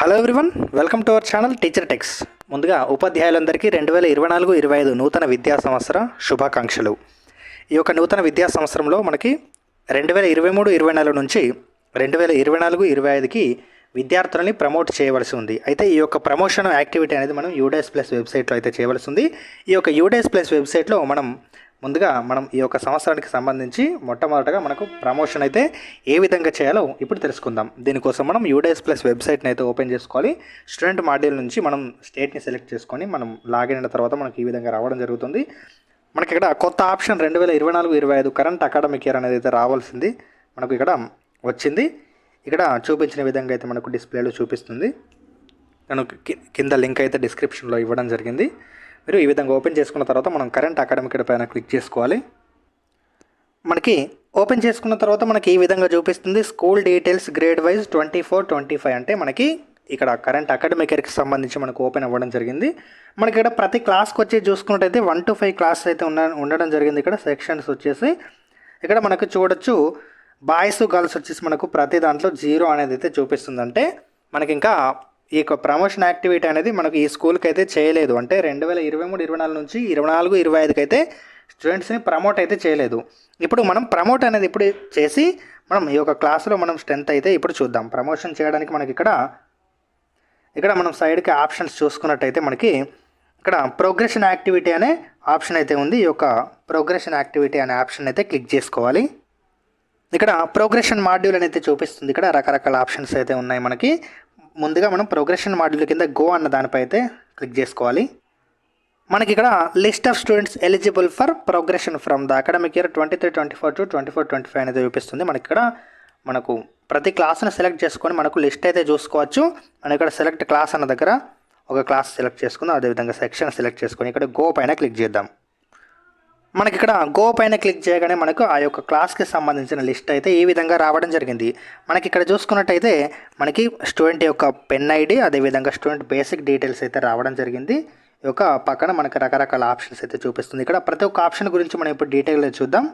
Hello everyone welcome to our channel teacher techs ముందుగా ఉపాధ్యాయులందరికీ రెండు వేల ఇరవై నాలుగు ఇరవై ఐదు నూతన విద్యా సంవత్సర శుభాకాంక్షలు. ఈ యొక్క నూతన విద్యా సంవత్సరంలో మనకి రెండు వేల ఇరవై మూడు ఇరవై నాలుగు నుంచి రెండు వేల ఇరవై నాలుగు ఇరవై ఐదుకి విద్యార్థులని ప్రమోట్ చేయవలసి ఉంది. అయితే ఈ యొక్క ప్రమోషన్ యాక్టివిటీ అనేది మనం యూడేస్ ప్లస్ వెబ్సైట్లో అయితే చేయవలసి ఉంది. ఈ యొక్క యూడేస్ ప్లస్ వెబ్సైట్లో మనం ముందుగా మనం ఈ యొక్క సంవత్సరానికి సంబంధించి మొట్టమొదటగా మనకు ప్రమోషన్ అయితే ఏ విధంగా చేయాలో ఇప్పుడు తెలుసుకుందాం. దీనికోసం మనం యూడేస్ ప్లస్ వెబ్సైట్ని అయితే ఓపెన్ చేసుకోవాలి. స్టూడెంట్ మాడ్యూల్ నుంచి మనం స్టేట్ని సెలెక్ట్ చేసుకొని మనం లాగిన్ అయిన తర్వాత మనకి ఈ విధంగా రావడం జరుగుతుంది. మనకి ఇక్కడ కొత్త ఆప్షన్ రెండు వేల ఇరవై నాలుగు ఇరవై ఐదు కరెంట్ అకాడమిక్ ఇయర్ అనేది అయితే రావాల్సింది. మనకు ఇక్కడ వచ్చింది. ఇక్కడ చూపించిన విధంగా అయితే మనకు డిస్ప్లేలో చూపిస్తుంది. నేను కింద లింక్ అయితే డిస్క్రిప్షన్లో ఇవ్వడం జరిగింది. మీరు ఈ విధంగా ఓపెన్ చేసుకున్న తర్వాత మనం కరెంట్ అకాడమిక్ పైన క్లిక్ చేసుకోవాలి. మనకి ఓపెన్ చేసుకున్న తర్వాత మనకి ఈ విధంగా చూపిస్తుంది. School details grade wise twenty four twenty five అంటే మనకి ఇక్కడ కరెంట్ అకాడమిక్ ఇయర్కి సంబంధించి మనకు ఓపెన్ అవ్వడం జరిగింది. మనకి ఇక్కడ ప్రతి క్లాస్కి వచ్చి చూసుకున్నట్టయితే వన్ టు ఫైవ్ క్లాస్ అయితే ఉన్న ఉండడం జరిగింది. ఇక్కడ సెక్షన్స్ వచ్చేసి ఇక్కడ మనకు చూడొచ్చు బాయ్స్ గర్ల్స్ వచ్చేసి మనకు ప్రతి దాంట్లో జీరో అనేది అయితే చూపిస్తుంది అంటే మనకి ఇంకా ఈ యొక్క ప్రమోషన్ యాక్టివిటీ అనేది మనకు ఈ స్కూల్కి అయితే చేయలేదు. అంటే రెండు వేల ఇరవై మూడు ఇరవై నాలుగు నుంచి ఇరవై నాలుగు ఇరవై ఐదుకి అయితే స్టూడెంట్స్ని ప్రమోట్ అయితే చేయలేదు. ఇప్పుడు మనం ప్రమోట్ అనేది ఇప్పుడు చేసి మనం ఈ యొక్క క్లాస్లో మనం స్ట్రెంత్ అయితే ఇప్పుడు చూద్దాం. ప్రమోషన్ చేయడానికి మనకి ఇక్కడ ఇక్కడ మనం సైడ్కి ఆప్షన్స్ చూసుకున్నట్టయితే మనకి ఇక్కడ ప్రోగ్రెషన్ యాక్టివిటీ అనే ఆప్షన్ అయితే ఉంది. ఈ యొక్క ప్రోగ్రెషన్ యాక్టివిటీ అనే ఆప్షన్ అయితే క్లిక్ చేసుకోవాలి. ఇక్కడ ప్రోగ్రెషన్ మాడ్యూల్ అనేది చూపిస్తుంది. ఇక్కడ రకరకాల ఆప్షన్స్ అయితే ఉన్నాయి మనకి. ముందుగా మనం ప్రోగ్రెషన్ మాడ్యూల్ కింద గో అన్న దానిపై అయితే క్లిక్ చేసుకోవాలి. మనకి ఇక్కడ list of students eligible for progression from the academic year twenty three twenty four to twenty four twenty five అనేది చూపిస్తుంది. మనకి ఇక్కడ మనకు ప్రతి క్లాస్ని సెలెక్ట్ చేసుకొని మనకు లిస్ట్ అయితే చూసుకోవచ్చు. మనం ఇక్కడ సెలెక్ట్ క్లాస్ అన్న దగ్గర ఒక క్లాస్ సెలెక్ట్ చేసుకుందాం. అదేవిధంగా సెక్షన్ సెలెక్ట్ చేసుకొని ఇక్కడ గో పైన క్లిక్ చేద్దాం. మనకి ఇక్కడ గో పైన క్లిక్ చేయగానే మనకు ఆ యొక్క క్లాస్కి సంబంధించిన లిస్ట్ అయితే ఈ విధంగా రావడం జరిగింది. మనకి ఇక్కడ చూసుకున్నట్టయితే మనకి స్టూడెంట్ యొక్క పెన్ ఐడి అదేవిధంగా స్టూడెంట్ బేసిక్ డీటెయిల్స్ అయితే రావడం జరిగింది. ఈ యొక్క పక్కన మనకి రకరకాల ఆప్షన్స్ అయితే చూపిస్తుంది. ఇక్కడ ప్రతి ఒక్క ఆప్షన్ గురించి మనం ఇప్పుడు డీటెయిల్గా చూద్దాం.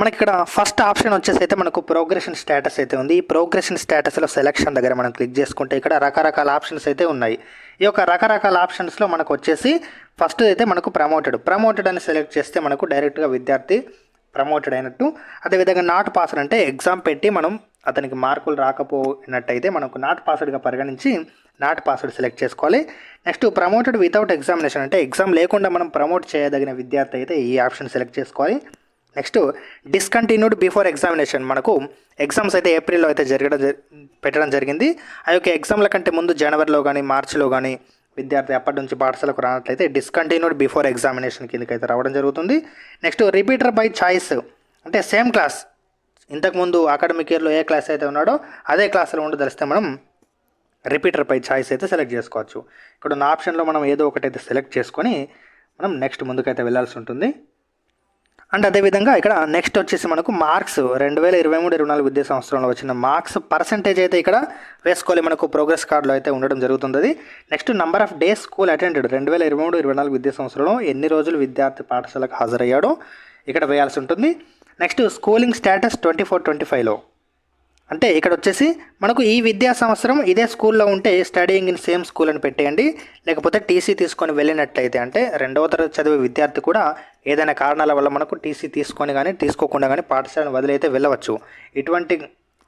మనకి ఇక్కడ ఫస్ట్ ఆప్షన్ వచ్చేసి అయితే మనకు ప్రోగ్రెషన్ స్టేటస్ అయితే ఉంది. ఈ ప్రోగ్రెషన్ స్టేటస్లో సెలక్షన్ దగ్గర మనం క్లిక్ చేసుకుంటే ఇక్కడ రకరకాల ఆప్షన్స్ అయితే ఉన్నాయి. ఈ యొక్క రకరకాల ఆప్షన్స్లో మనకు వచ్చేసి ఫస్ట్ అయితే మనకు ప్రమోటెడ్ ప్రమోటెడ్ అని సెలెక్ట్ చేస్తే మనకు డైరెక్ట్గా విద్యార్థి ప్రమోటెడ్ అయినట్టు. అదేవిధంగా నాట్ పాస్డ్ అంటే ఎగ్జామ్ పెట్టి మనం అతనికి మార్కులు రాకపోయినట్టయితే మనకు నాట్ పాస్డ్గా పరిగణించి నాట్ పాస్వర్డ్ సెలెక్ట్ చేసుకోవాలి. నెక్స్ట్ ప్రమోటెడ్ వితౌట్ ఎగ్జామినేషన్ అంటే ఎగ్జామ్ లేకుండా మనం ప్రమోట్ చేయదగిన విద్యార్థి అయితే ఈ ఆప్షన్ సెలెక్ట్ చేసుకోవాలి. నెక్స్ట్ డిస్కంటిన్యూడ్ బిఫోర్ ఎగ్జామినేషన్ మనకు ఎగ్జామ్స్ అయితే ఏప్రిల్లో అయితే జరగడం పెట్టడం జరిగింది. ఆ యొక్క ఎగ్జామ్ల కంటే ముందు జనవరిలో కానీ మార్చిలో కానీ విద్యార్థి అప్పటి నుంచి పాఠశాలకు రానట్లయితే డిస్కంటిన్యూడ్ బిఫోర్ ఎగ్జామినేషన్ కిందకైతే అయితే రావడం జరుగుతుంది. నెక్స్ట్ రిపీటర్ బై చాయిస్ అంటే సేమ్ క్లాస్ ఇంతకుముందు అకాడమిక్ ఇయర్లో ఏ క్లాస్ అయితే ఉన్నాడో అదే క్లాస్లో ఉండదలిస్తే మనం రిపీటర్ పై చాయిస్ అయితే సెలెక్ట్ చేసుకోవచ్చు. ఇక్కడ ఉన్న ఆప్షన్లో మనం ఏదో ఒకటి అయితే సెలెక్ట్ చేసుకొని మనం నెక్స్ట్ ముందుకైతే వెళ్ళాల్సి ఉంటుంది. అండ్ అదేవిధంగా ఇక్కడ నెక్స్ట్ వచ్చేసి మనకు మార్క్స్ రెండు వేల ఇరవై మూడు ఇరవై నాలుగు విద్యా సంవత్సరంలో వచ్చిన మార్క్స్ పర్సంటేజ్ అయితే ఇక్కడ వేసుకోవాలి. మనకు ప్రోగ్రెస్ కార్డులో అయితే ఉండడం జరుగుతుంది. Next number of days school attended రెండు వేల ఇరవై మూడు ఇరవై నాలుగు విద్యా సంవత్సరంలో ఎన్ని రోజులు విద్యార్థి పాఠశాలకు హాజరయ్యాడో ఇక్కడ వేయాల్సి ఉంటుంది. Next schooling status twenty four twenty ఫైవ్లో అంటే ఇక్కడ వచ్చేసి మనకు ఈ విద్యా సంవత్సరం ఇదే స్కూల్లో ఉంటే స్టడీయింగ్ ఇన్ సేమ్ స్కూల్ అని పెట్టేయండి. లేకపోతే టీసీ తీసుకొని వెళ్ళినట్లయితే అంటే రెండవ తరగతి చదివే విద్యార్థి కూడా ఏదైనా కారణాల వల్ల మనకు టీసీ తీసుకొని కానీ తీసుకోకుండా కానీ పాఠశాలను వదిలైతే వెళ్ళవచ్చు. ఇటువంటి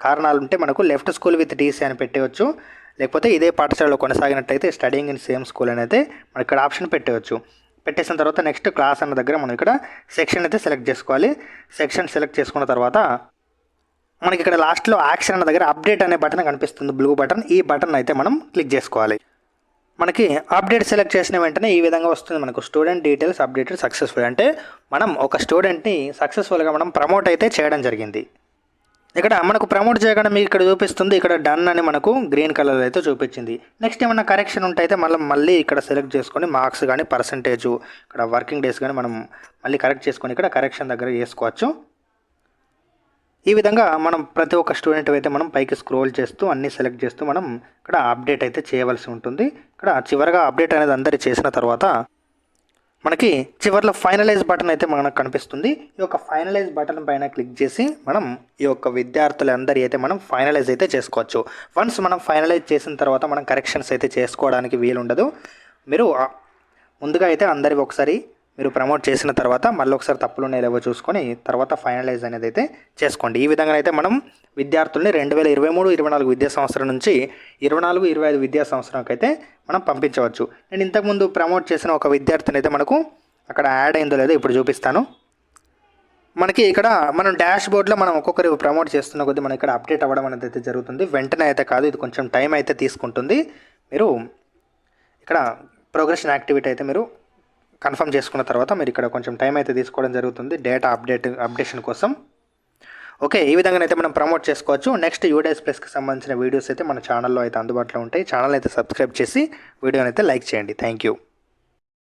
కారణాలు ఉంటే మనకు లెఫ్ట్ స్కూల్ విత్ టీసీ అని పెట్టేయచ్చు. లేకపోతే ఇదే పాఠశాలలో కొనసాగినట్లయితే స్టడీయింగ్ ఇన్ సేమ్ స్కూల్ అనేది మనకి మనం ఇక్కడ ఆప్షన్ పెట్టేయచ్చు. పెట్టేసిన తర్వాత నెక్స్ట్ క్లాస్ అన్న దగ్గర మనం ఇక్కడ సెక్షన్ అయితే సెలెక్ట్ చేసుకోవాలి. సెక్షన్ సెలెక్ట్ చేసుకున్న తర్వాత మనకి ఇక్కడ లాస్ట్లో యాక్షన్ అన్న దగ్గర అప్డేట్ అనే బటన్ కనిపిస్తుంది బ్లూ బటన్. ఈ బటన్ అయితే మనం క్లిక్ చేసుకోవాలి. మనకి అప్డేట్ సెలెక్ట్ చేసిన వెంటనే ఈ విధంగా వస్తుంది మనకు స్టూడెంట్ డీటెయిల్స్ అప్డేటెడ్ సక్సెస్ఫుల్. అంటే మనం ఒక స్టూడెంట్ని సక్సెస్ఫుల్గా మనం ప్రమోట్ అయితే చేయడం జరిగింది. ఇక్కడ మనకు ప్రమోట్ చేయగానే మీకు ఇక్కడ చూపిస్తుంది ఇక్కడ డన్ అని మనకు గ్రీన్ కలర్ అయితే చూపించింది. నెక్స్ట్ ఏమన్నా కరెక్షన్ ఉంటే అయితే మళ్ళీ మళ్ళీ ఇక్కడ సెలెక్ట్ చేసుకొని మార్క్స్ కానీ పర్సంటేజ్ ఇక్కడ వర్కింగ్ డేస్ కానీ మనం మళ్ళీ కరెక్ట్ చేసుకొని ఇక్కడ కరెక్షన్ దగ్గర చేసుకోవచ్చు ఈ విధంగా మనం ప్రతి ఒక్క స్టూడెంట్ అయితే మనం పైకి స్క్రోల్ చేస్తూ అన్నీ సెలెక్ట్ చేస్తూ మనం ఇక్కడ అప్డేట్ అయితే చేయవలసి ఉంటుంది. ఇక్కడ చివరగా అప్డేట్ అనేది అందరి చేసిన తర్వాత మనకి చివర్లో ఫైనలైజ్ బటన్ అయితే మనకు కనిపిస్తుంది. ఈ యొక్క ఫైనలైజ్ బటన్ పైన క్లిక్ చేసి మనం ఈ యొక్క విద్యార్థులందరి అయితే మనం ఫైనలైజ్ అయితే చేసుకోవచ్చు. వన్స్ మనం ఫైనలైజ్ చేసిన తర్వాత మనం కరెక్షన్స్ అయితే చేసుకోవడానికి వీలుండదు. మీరు ముందుగా అయితే అందరివి ఒకసారి మీరు ప్రమోట్ చేసిన తర్వాత మళ్ళీ ఒకసారి తప్పులు లేవో చూసుకొని తర్వాత ఫైనలైజ్ అనేది అయితే చేసుకోండి. ఈ విధంగా అయితే మనం విద్యార్థుల్ని రెండు వేల ఇరవై మూడు ఇరవై నాలుగు విద్యా సంవత్సరం నుంచి ఇరవై నాలుగు ఇరవై ఐదు విద్యా సంవత్సరంకి అయితే మనం పంపించవచ్చు. నేను ఇంతకుముందు ప్రమోట్ చేసిన ఒక విద్యార్థిని అయితే మనకు అక్కడ యాడ్ అయిందో లేదో ఇప్పుడు చూపిస్తాను. మనకి ఇక్కడ మనం డాష్ బోర్డ్లో మనం ఒక్కొక్కరు ప్రమోట్ చేస్తున్న కొద్దీ మనకి ఇక్కడ అప్డేట్ అవ్వడం అనేది అయితే జరుగుతుంది. వెంటనే అయితే కాదు ఇది కొంచెం టైం అయితే తీసుకుంటుంది. మీరు ఇక్కడ ప్రోగ్రెషన్ యాక్టివిటీ అయితే మీరు కన్ఫర్మ్ చేసుకున్న తర్వాత మీరు ఇక్కడ కొంచెం టైం అయితే తీసుకోవడం జరుగుతుంది డేటా అప్డేట్ అప్డేషన్ కోసం. ఓకే ఈ విధంగా అయితే మనం ప్రమోట్ చేసుకోవచ్చు. నెక్స్ట్ యూడేస్ ప్లస్కి సంబంధించిన వీడియోస్ అయితే మన ఛానల్లో అయితే అందుబాటులో ఉంటాయి. ఛానల్ అయితే సబ్స్క్రైబ్ చేసి వీడియోని అయితే లైక్ చేయండి. Thank you.